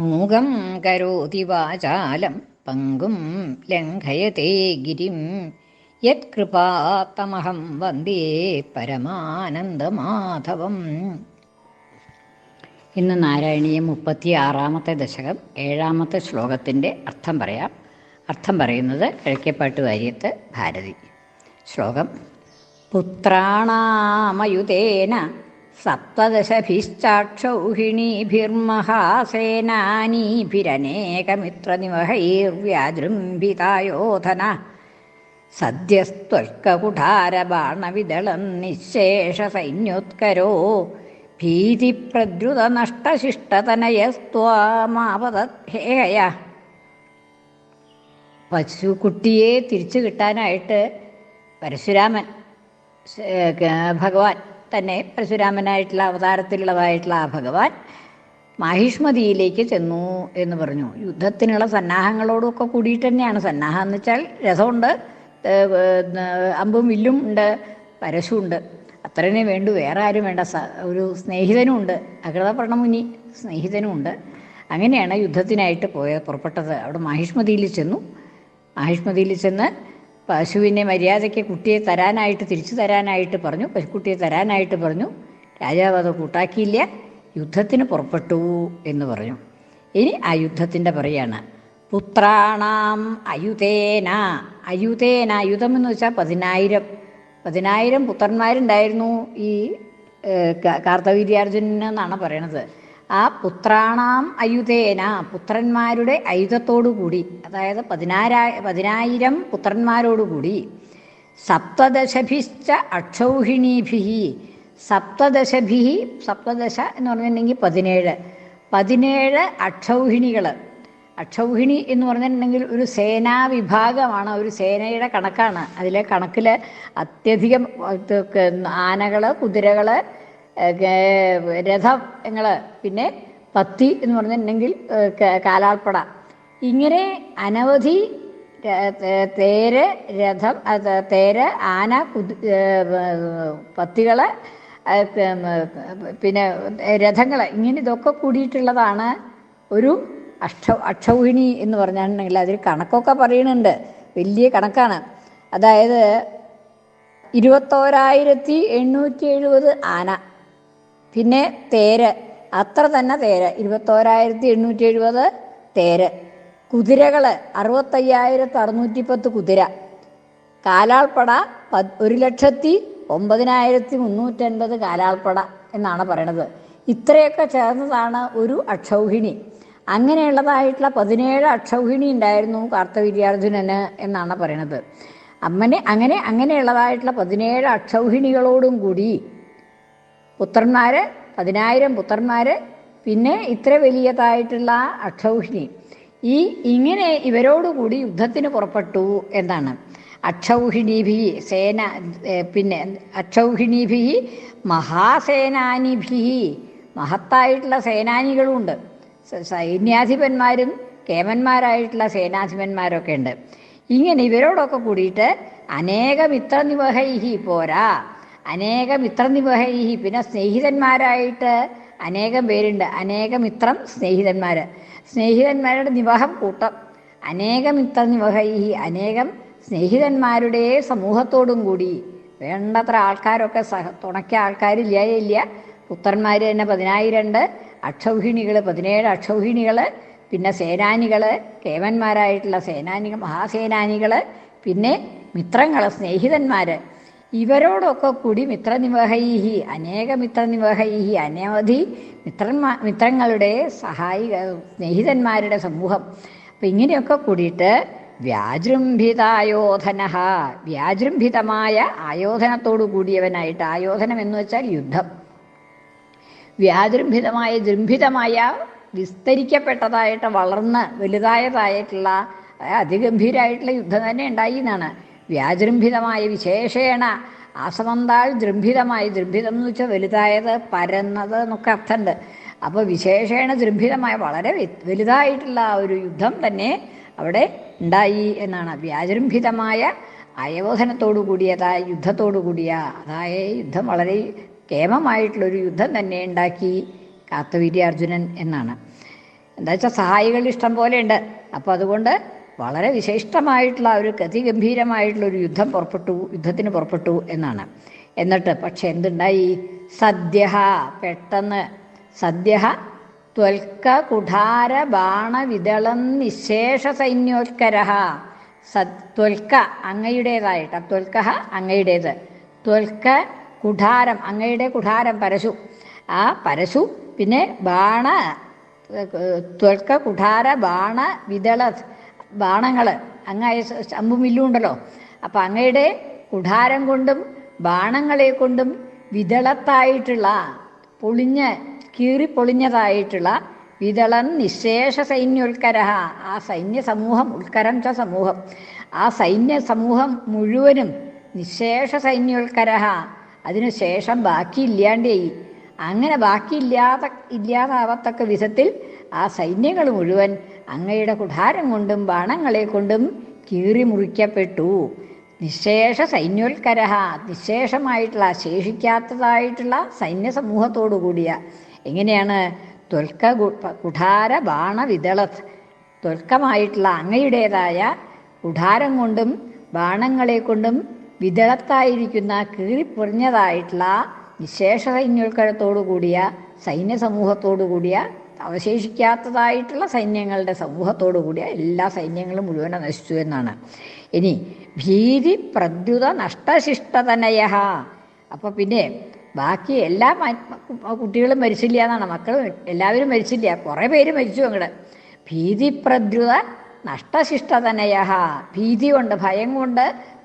മൂകം കരോതി വാചാലം പങ്കും ലംഘയത്തെ ഗിരിം. യത്കൃപാത്തമഹം വന്ദേ പരമാനന്ദമാധവം. ഇന്ന് നാരായണീയ മുപ്പത്തി ആറാമത്തെ ദശകം ഏഴാമത്തെ ശ്ലോകത്തിന്റെ അർത്ഥം പറയാം. അർത്ഥം പറയുന്നത് കിഴക്കേപ്പാട്ട് വാര്യത്ത് ഭാരതി. ശ്ലോകം പുത്രാണാമയുതേന സപ്തദശഭിശ്ചാക്ഷൗഹിണീഭിർമഹാസേനാനീഭിരനേകമിത്രനിവഹൈർവ്യാജൃംഭിതായോധന സദ്യസ്ത്വൽക്കകുഠാരബാണവിദളം നിശേഷസൈന്യോത്കരോ. ഭീതിപ്രദ്രുതനഷ്ടശിഷ്ടതനയസ്ത്വാമാപതഹേയ പശുക്കുട്ടിയെ തിരിച്ചു കിട്ടാനായിട്ട് പരശുരാമൻ ഭഗവാൻ തന്നെ പരശുരാമനായിട്ടുള്ള അവതാരത്തിലുള്ളതായിട്ടുള്ള ആ ഭഗവാൻ മാഹിഷ്മതിയിലേക്ക് ചെന്നു എന്ന് പറഞ്ഞു. യുദ്ധത്തിനുള്ള സന്നാഹങ്ങളോടൊക്കെ കൂടിയിട്ട് തന്നെയാണ്. സന്നാഹം എന്ന് വെച്ചാൽ രസമുണ്ട്. അമ്പും വില്ലും ഉണ്ട്. പരശുണ്ട് അത്രനെ വേണ്ടു. വേറെ ആരും വേണ്ട. ഒരു സ്നേഹിതനും ഉണ്ട്. അകൃതപർണമുനി സ്നേഹിതനും ഉണ്ട്. അങ്ങനെയാണ് യുദ്ധത്തിനായിട്ട് പോയ പുറപ്പെട്ടത്. അവിടെ മാഹിഷ്മതിയിൽ ചെന്നു. മാഹിഷ്മതിയിൽ ചെന്ന് പശുവിനെ മര്യാദയ്ക്ക് കുട്ടിയെ തരാനായിട്ട് തിരിച്ചു തരാനായിട്ട് പറഞ്ഞു. പശുക്കുട്ടിയെ തരാനായിട്ട് പറഞ്ഞു. രാജാവ് അത് കൂട്ടാക്കിയില്ല. യുദ്ധത്തിന് പുറപ്പെട്ടു എന്ന് പറഞ്ഞു. ഇനി ആ യുദ്ധത്തിന്റെ പറയാണ്. പുത്രാണാം അയുതേന. അയുതേന അയുധം എന്ന് വെച്ചാൽ പതിനായിരം. പതിനായിരം പുത്രന്മാരുണ്ടായിരുന്നു ഈ കാർത്തവീര്യാർജുനൻ എന്നാണ് പറയണത്. ആ പുത്രാണാം അയുധേന പുത്രന്മാരുടെ കൂടി അതായത് പതിനായിര പതിനായിരം പുത്രന്മാരോടുകൂടി സപ്തദശഭിശ്ച അക്ഷൗഹിണീഭി സപ്തദശഭി സപ്തദശ എന്ന് പറഞ്ഞിട്ടുണ്ടെങ്കിൽ പതിനേഴ് പതിനേഴ് അക്ഷൗഹിണികൾ. അക്ഷൗഹിണി എന്ന് പറഞ്ഞിട്ടുണ്ടെങ്കിൽ ഒരു സേനാ വിഭാഗമാണ് ഒരു സേനയുടെ കണക്കാണ്. അതിലെ കണക്കിൽ അത്യധികം ആനകൾ കുതിരകൾ രഥങ്ങൾ പിന്നെ പത്തി എന്ന് പറഞ്ഞിട്ടുണ്ടെങ്കിൽ കാലാൾപ്പട ഇങ്ങനെ അനവധി തേര് രഥം തേര് ആന കുതി പത്തികൾ പിന്നെ രഥങ്ങൾ ഇങ്ങനെ ഇതൊക്കെ കൂടിയിട്ടുള്ളതാണ് ഒരു അക്ഷ അക്ഷൗഹിണി എന്ന് പറഞ്ഞിട്ടുണ്ടെങ്കിൽ അതിൽ കണക്കൊക്കെ പറയുന്നുണ്ട്. വലിയ കണക്കാണ്. അതായത് ഇരുപത്തോരായിരത്തി എണ്ണൂറ്റി എഴുപത് ആന. പിന്നെ തേര്. അത്ര തന്നെ തേര്. ഇരുപത്തോരായിരത്തി എണ്ണൂറ്റി എഴുപത് തേര്. കുതിരകൾ അറുപത്തയ്യായിരത്തി അറുന്നൂറ്റി പത്ത് കുതിര. കാലാൾപ്പട പ ഒരു ലക്ഷത്തി ഒമ്പതിനായിരത്തി മുന്നൂറ്റൻപത് കാലാൾപ്പട എന്നാണ് പറയണത്. ഇത്രയൊക്കെ ചേർന്നതാണ് ഒരു അക്ഷൗഹിണി. അങ്ങനെയുള്ളതായിട്ടുള്ള പതിനേഴ് അക്ഷൗഹിണി ഉണ്ടായിരുന്നു കാർത്തവീര്യാർജുനന് എന്നാണ് പറയണത്. അമ്മനെ അങ്ങനെ അങ്ങനെയുള്ളതായിട്ടുള്ള പതിനേഴ് അക്ഷൗഹിണികളോടും കൂടി പുത്രന്മാർ പതിനായിരം പുത്രന്മാർ പിന്നെ ഇത്ര വലിയതായിട്ടുള്ള അക്ഷൗഹിണി. ഈ ഇങ്ങനെ ഇവരോടുകൂടി യുദ്ധത്തിന് പുറപ്പെട്ടു എന്നാണ്. അക്ഷൗഹിണീഭി സേന പിന്നെ അക്ഷൗഹിണീഭി മഹാസേനാനിഭി മഹത്തായിട്ടുള്ള സേനാനികളുമുണ്ട് സൈന്യാധിപന്മാരും കേമന്മാരായിട്ടുള്ള സേനാധിപന്മാരൊക്കെ ഉണ്ട് ഇങ്ങനെ ഇവരോടൊക്കെ കൂടിയിട്ട് അനേക മിത്രനിവഹൈഹി പോരാ. അനേക മിത്രനിവഹൈഹി പിന്നെ സ്നേഹിതന്മാരായിട്ട് അനേകം പേരുണ്ട്. അനേകമിത്രം സ്നേഹിതന്മാർ സ്നേഹിതന്മാരുടെ നിവഹം കൂട്ടം. അനേകമിത്ര നിവഹി. അനേകം സ്നേഹിതന്മാരുടെ സമൂഹത്തോടും കൂടി. വേണ്ടത്ര ആൾക്കാരൊക്കെ സഹ തുണയ്ക്ക ആൾക്കാരില്ല ഇല്ല പുത്രന്മാർ തന്നെ പതിനായിരം ഉണ്ട് അക്ഷൗഹിണികൾ പതിനേഴ് അക്ഷൗഹിണികൾ പിന്നെ സേനാനികൾ കേവന്മാരായിട്ടുള്ള സേനാനികൾ മഹാസേനാനികൾ പിന്നെ മിത്രങ്ങൾ സ്നേഹിതന്മാർ ഇവരോടൊക്കെ കൂടി മിത്രനിവഹൈഹി അനേക മിത്രനിവഹൈഹി അനവധി മിത്രന്മാ മിത്രങ്ങളുടെ സഹായി സ്നേഹിതന്മാരുടെ സമൂഹം. അപ്പം ഇങ്ങനെയൊക്കെ കൂടിയിട്ട് വ്യാജൃംഭിതായോധന വ്യാജൃംഭിതമായ ആയോധനത്തോടു കൂടിയവനായിട്ട് ആയോധനം എന്ന് വെച്ചാൽ യുദ്ധം. വ്യാജൃംഭിതമായ ജൃംഭിതമായ വിസ്തരിക്കപ്പെട്ടതായിട്ട് വളർന്ന് വലുതായതായിട്ടുള്ള അതിഗംഭീരമായിട്ടുള്ള യുദ്ധം തന്നെ ഉണ്ടായി എന്നാണ്. വ്യാജൃംഭിതമായ വിശേഷേണ. ആസമന്താൾ ജൃംഭിതമായി ദൃംഭിതം എന്ന് വെച്ചാൽ വലുതായത് പരന്നത് എന്നൊക്കെ അർത്ഥമുണ്ട്. അപ്പോൾ വിശേഷേണ ജൃംഭിതമായ വളരെ വലുതായിട്ടുള്ള ഒരു യുദ്ധം തന്നെ അവിടെ ഉണ്ടായി എന്നാണ്. വ്യാജൃംഭിതമായ ആയോധനത്തോടു കൂടിയതായ യുദ്ധത്തോടു കൂടിയ അതായ യുദ്ധം വളരെ കേമമായിട്ടുള്ളൊരു യുദ്ധം തന്നെ ഉണ്ടാക്കി കാത്തവീര്യാർജുനൻ എന്നാണ്. എന്താ വെച്ചാൽ സഹായികൾ ഇഷ്ടം പോലെ ഉണ്ട്. അപ്പോൾ അതുകൊണ്ട് വളരെ വിശിഷ്ടമായിട്ടുള്ള ഒരു ഗതിഗംഭീരമായിട്ടുള്ള ഒരു യുദ്ധം പുറപ്പെട്ടു യുദ്ധത്തിന് പുറപ്പെട്ടു എന്നാണ്. എന്നിട്ട് പക്ഷെ എന്തുണ്ടായി? സദ്യ പെട്ടെന്ന് സദ്യ ത്വൽക്ക കുഠാര ബാണ വിതളം നിശേഷ സൈന്യോത്കര ത്വൽക്ക അങ്ങയുടേതായിട്ട് ത്വൽക്ക അങ്ങയുടേത്. ത്വൽക്ക കുഠാരം അങ്ങയുടെ കുഠാരം പരശു ആ പരശു പിന്നെ ബാണ ത്വൽക്ക കുഠാര ബാണ വിതള ബാണങ്ങൾ അങ്ങായ ഉണ്ടല്ലോ. അപ്പം അങ്ങയുടെ കുഠാരം കൊണ്ടും ബാണങ്ങളെ കൊണ്ടും വിതളത്തായിട്ടുള്ള പൊളിഞ്ഞ് കീറിപ്പൊളിഞ്ഞതായിട്ടുള്ള വിതളൻ നിശേഷ സൈന്യോത്കര ആ സൈന്യ സമൂഹം ഉത്കരം ച സമൂഹം. ആ സൈന്യ സമൂഹം മുഴുവനും നിശേഷ സൈന്യോത്കര അതിനു ശേഷം ബാക്കിയില്ലാണ്ടേയി അങ്ങനെ ബാക്കിയില്ലാത്ത ഇല്ലാതാവത്തക്ക വിധത്തിൽ ആ സൈന്യങ്ങൾ മുഴുവൻ അങ്ങയുടെ കുഠാരം കൊണ്ടും ബാണങ്ങളെ കൊണ്ടും കീറി മുറിക്കപ്പെട്ടു. നിശേഷ സൈന്യോത്കര നിശേഷമായിട്ടുള്ള ശേഷിക്കാത്തതായിട്ടുള്ള സൈന്യ സമൂഹത്തോടു കൂടിയ എങ്ങനെയാണ് ത്വൽക്ക കുഠാര ബാണ വിതളത് ത്വൽക്കമായിട്ടുള്ള അങ്ങയുടേതായ കുഠാരം കൊണ്ടും ബാണങ്ങളെ കൊണ്ടും വിതളത്തായിരിക്കുന്ന കീറിപ്പൊറിഞ്ഞതായിട്ടുള്ള നിശേഷ സൈന്യോത്കരത്തോടു കൂടിയ സൈന്യ സമൂഹത്തോടു കൂടിയ അവശേഷിക്കാത്തതായിട്ടുള്ള സൈന്യങ്ങളുടെ സമൂഹത്തോടു കൂടിയ എല്ലാ സൈന്യങ്ങളും മുഴുവൻ നശിച്ചു എന്നാണ്. ഇനി ഭീതി പ്രദ്യുത നഷ്ടശിഷ്ടതനയ അപ്പോൾ പിന്നെ ബാക്കി എല്ലാ കുട്ടികളും മരിച്ചില്ല എന്നാണ്. മക്കൾ എല്ലാവരും മരിച്ചില്ല. കുറേ പേര് മരിച്ചു അങ്ങോട്ട് ഭീതി പ്രദ്യുത നഷ്ടശിഷ്ടതനയ ഭീതി കൊണ്ട് ഭയം കൊണ്ട്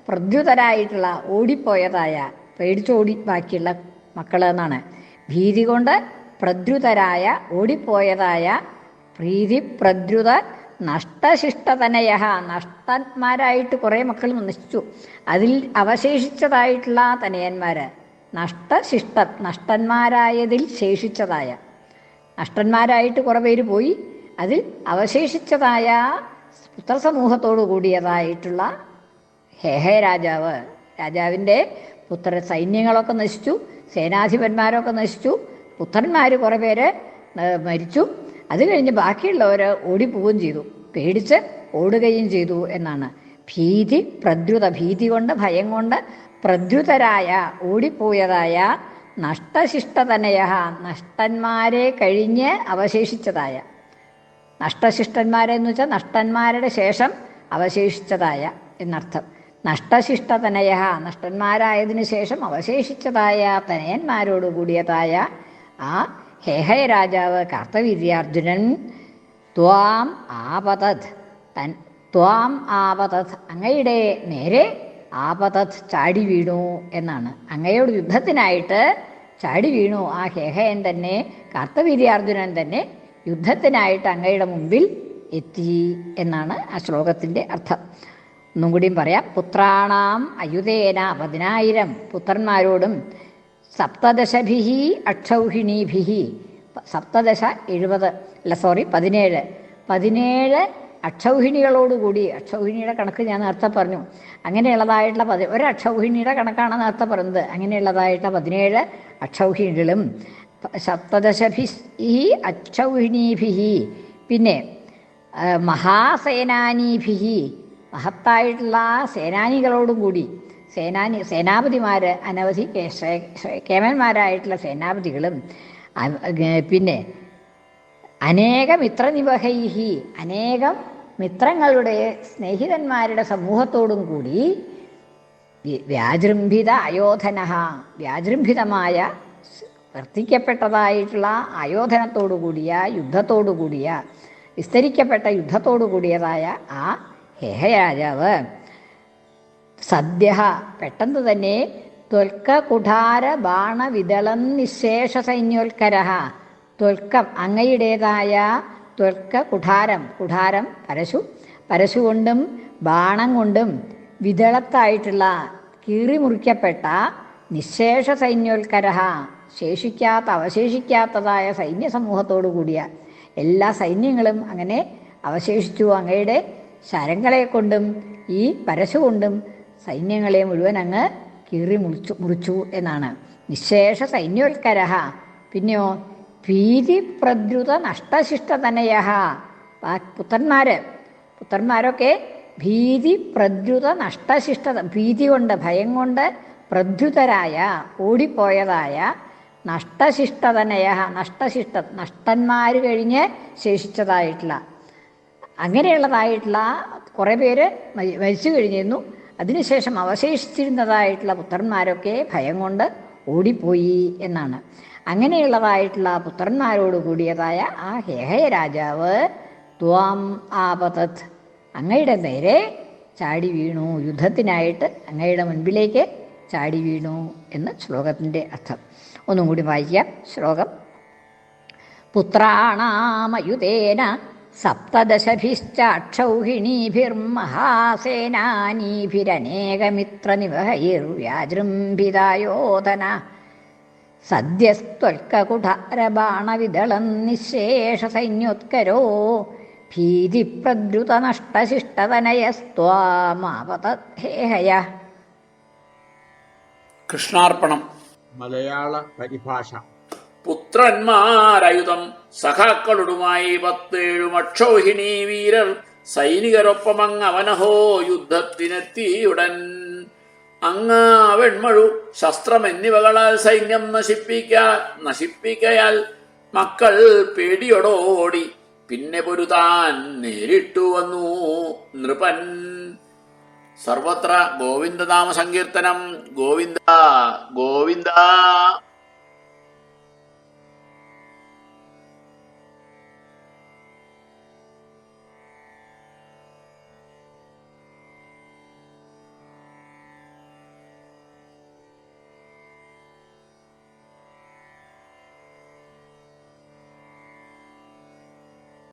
പ്രദ്യുതരായിട്ടുള്ള ഓടിപ്പോയതായ പേടിച്ചോടി ബാക്കിയുള്ള മക്കൾ എന്നാണ്. ഭീതി കൊണ്ട് പ്രദ്രുതരായ ഓടിപ്പോയതായ പ്രീതി പ്രദ്രുത നഷ്ടശിഷ്ടതനയ നഷ്ടന്മാരായിട്ട് കുറേ മക്കൾ നശിച്ചു. അതിൽ അവശേഷിച്ചതായിട്ടുള്ള തനയന്മാർ നഷ്ടശിഷ്ട നഷ്ടന്മാരായതിൽ ശേഷിച്ചതായ. നഷ്ടന്മാരായിട്ട് കുറേ പേര് പോയി. അതിൽ അവശേഷിച്ചതായ പുത്രസമൂഹത്തോടു കൂടിയതായിട്ടുള്ള ഹേഹേ രാജാവ്. രാജാവിന്റെ പുത്ര സൈന്യങ്ങളൊക്കെ നശിച്ചു. സേനാധിപന്മാരൊക്കെ നശിച്ചു. പുത്രന്മാർ കുറേ പേര് മരിച്ചു. അത് കഴിഞ്ഞ് ബാക്കിയുള്ളവർ ഓടിപ്പോവുകയും ചെയ്തു. പേടിച്ച് ഓടുകയും ചെയ്തു എന്നാണ്. ഭീതി പ്രദ്രുത ഭീതി കൊണ്ട് ഭയം കൊണ്ട് പ്രദ്രുതരായ ഓടിപ്പോയതായ നഷ്ടശിഷ്ടതനയ നഷ്ടന്മാരെ കഴിഞ്ഞ് അവശേഷിച്ചതായ നഷ്ടശിഷ്ടന്മാരെന്ന് വെച്ചാൽ നഷ്ടന്മാരുടെ ശേഷം അവശേഷിച്ചതായ എന്നർത്ഥം. നഷ്ടശിഷ്ടതനയ നഷ്ടന്മാരായതിനു ശേഷം അവശേഷിച്ചതായ തനയന്മാരോട് കൂടിയതായ ആ ഹേഹയ രാജാവ് കാർത്തവീര്യാർജുനൻ ത്വാം ആപതത്. തൻ ത്വാം ആപതത്. അങ്ങയുടെ നേരെ ആപതത് ചാടി വീണു എന്നാണ്. അങ്ങയോട് യുദ്ധത്തിനായിട്ട് ചാടി വീണു. ആ ഹേഹയൻ തന്നെ കാർത്തവീര്യാർജുനൻ തന്നെ യുദ്ധത്തിനായിട്ട് അങ്ങയുടെ മുമ്പിൽ എത്തി എന്നാണ് ആ ശ്ലോകത്തിന്റെ അർത്ഥം. ഒന്നും കൂടിയും പറയാം. പുത്രാണാം അയുധേന പതിനായിരം. പുത്രന്മാരോടും സപ്തദശഭിഹി അക്ഷൗഹിണീഭിഹി സപ്തദശ എഴുപത്. അല്ല സോറി പതിനേഴ്. പതിനേഴ് അക്ഷൗഹിണികളോടുകൂടി അക്ഷൗഹിണിയുടെ കണക്ക് ഞാൻ നേരത്തെ പറഞ്ഞു. അങ്ങനെയുള്ളതായിട്ടുള്ള പതി ഒരു അക്ഷൗഹിണിയുടെ കണക്കാണ് നേരത്തെ പറഞ്ഞത്. അങ്ങനെയുള്ളതായിട്ടുള്ള പതിനേഴ് അക്ഷൗഹിണികളും സപ്തദശഭി അക്ഷൗഹിണീഭിഹി പിന്നെ മഹാസേനാനീഭിഹി മഹത്തായിട്ടുള്ള ആ സേനാനികളോടും കൂടി സേനാനി സേനാപതിമാർ അനവധി കേമന്മാരായിട്ടുള്ള സേനാപതികളും പിന്നെ അനേക മിത്രനിവഹൈഹി അനേകം മിത്രങ്ങളുടെ സ്നേഹിതന്മാരുടെ സമൂഹത്തോടും കൂടി വ്യാജൃംഭിത അയോധന വ്യാജൃംഭിതമായ വർദ്ധിക്കപ്പെട്ടതായിട്ടുള്ള അയോധനത്തോടു കൂടിയ യുദ്ധത്തോടു കൂടിയ വിസ്തരിക്കപ്പെട്ട യുദ്ധത്തോടു കൂടിയതായ ആ ഹേഹരാജാവ് സദ്യ പെട്ടെന്ന് തന്നെ ത്വൽക്ക കുഠാര ബാണ വിതളം നിശേഷ സൈന്യോത്കര ത്വൽക്കം അങ്ങയുടേതായ ത്വൽക്ക കുഠാരം കുഠാരം പരശു പരശു കൊണ്ടും ബാണം കൊണ്ടും വിതളത്തായിട്ടുള്ള കീറി മുറിക്കപ്പെട്ട നിശേഷ സൈന്യോത്കര ശേഷിക്കാത്ത അവശേഷിക്കാത്തതായ സൈന്യ സമൂഹത്തോടു കൂടിയ എല്ലാ സൈന്യങ്ങളും അങ്ങനെ അവശേഷിച്ചു അങ്ങയുടെ ശരങ്ങളെ കൊണ്ടും ഈ പരശു കൊണ്ടും സൈന്യങ്ങളെ മുഴുവൻ അങ്ങ് കീറി മുറിച്ചു മുറിച്ചു എന്നാണ്. നിശേഷ സൈന്യോത്കര പിന്നെയോ ഭീതിപ്രദ്രുത നഷ്ടശിഷ്ടതനയ പുത്രന്മാര് പുത്രന്മാരൊക്കെ ഭീതി പ്രദ്രുത നഷ്ടശിഷ്ട ഭീതി കൊണ്ട് ഭയം കൊണ്ട് പ്രദ്രുതരായ ഓടിപ്പോയതായ നഷ്ടശിഷ്ടതനയ നഷ്ടശിഷ്ട നഷ്ടന്മാർ കഴിഞ്ഞ് ശേഷിച്ചതായിട്ടുള്ള അങ്ങനെയുള്ളതായിട്ടുള്ള കുറേ പേര് മരി- മരിച്ചു കഴിഞ്ഞിരുന്നു. അതിനുശേഷം അവശേഷിച്ചിരുന്നതായിട്ടുള്ള പുത്രന്മാരൊക്കെ ഭയം കൊണ്ട് ഓടിപ്പോയി എന്നാണ്. അങ്ങനെയുള്ളതായിട്ടുള്ള പുത്രന്മാരോട് കൂടിയതായ ആ ഹേഹയ രാജാവ് ത്വാം ആപതത്. അങ്ങയുടെ നേരെ ചാടി വീണു. യുദ്ധത്തിനായിട്ട് അങ്ങയുടെ മുൻപിലേക്ക് ചാടി വീണു എന്ന് ശ്ലോകത്തിന്റെ അർത്ഥം. ഒന്നും കൂടി വായിക്കാം. ശ്ലോകം പുത്രാണാമയുതേന സപ്തദശഭിശ്ചാക്ഷൗഹിണീഭിർമഹാസേനാനീഭിരനേകമിത്രനിവഹൈർവ്യാജൃംഭിതായോധന. സദ്യസ്ത്വൽക്കകുഠാരബാണവിദളം നിശേഷസൈന്യോത്കരോ ഭീതിപ്രദ്രുതനഷ്ടശിഷ്ടതനയസ്ത്വാമാപതഹേഹയ കൃഷ്ണാർപ്പണം. മലയാള പരിഭാഷ. പുത്രന്മാരയുധം സഖാക്കളുടുമായി പത്തേഴു അക്ഷോഹിണി വീരർ സൈനികരൊപ്പമങ്ങ് അവനഹോ യുദ്ധത്തിനെത്തിയുടൻ. അങ്ങ് വെൺമഴു ശസ്ത്രം എന്നിവകളാൽ സൈന്യം നശിപ്പിക്ക നശിപ്പിക്കയാൽ മക്കൾ പേടിയോടോടി പിന്നെ പൊരുതാൻ നേരിട്ടു വന്നു നൃപൻ. സർവത്ര ഗോവിന്ദനാമ സങ്കീർത്തനം ഗോവിന്ദ ഗോവിന്ദ.